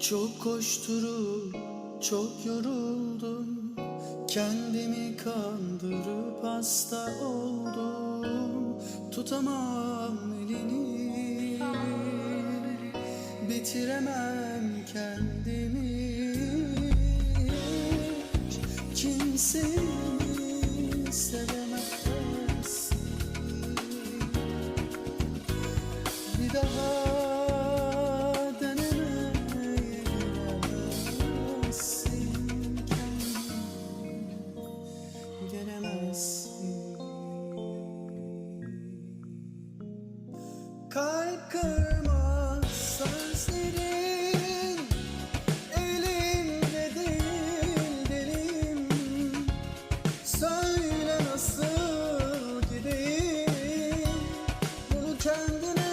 Çok koşturup çok yoruldum. Kendimi kandırıp hasta oldum. Tutamam elini. Bitiremem kendimi. Kimseyi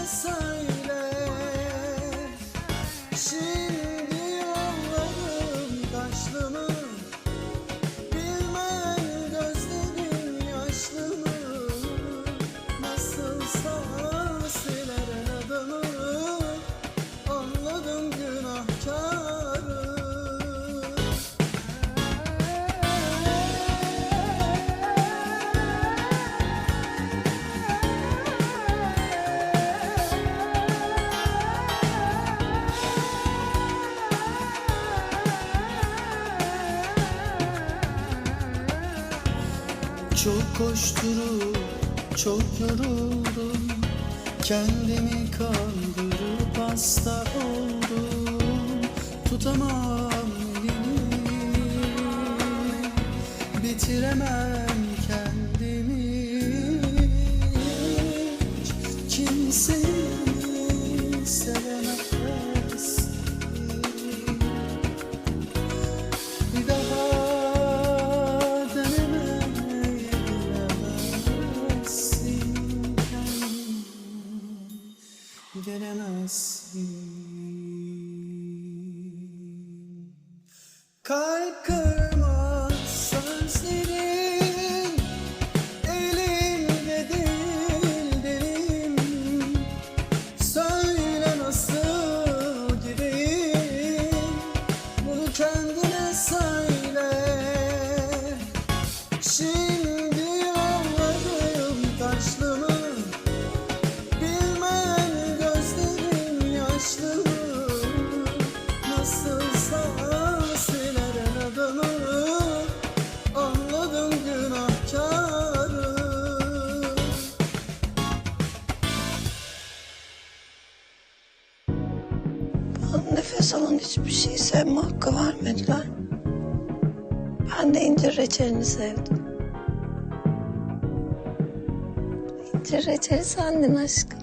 kendine Çok koşturup çok yoruldum. Kendimi kandırıp hasta oldum. Tutamam elini Bitiremem Kalp kırmaz sözlerin elimde değil derim Söyle nasıl gideyim Bunu kendine söyle Nasılsa nefes alan hiçbir şey sevme hakkı vermediler. Ben de incir reçelini sevdim. İncir reçeli sendin aşkım.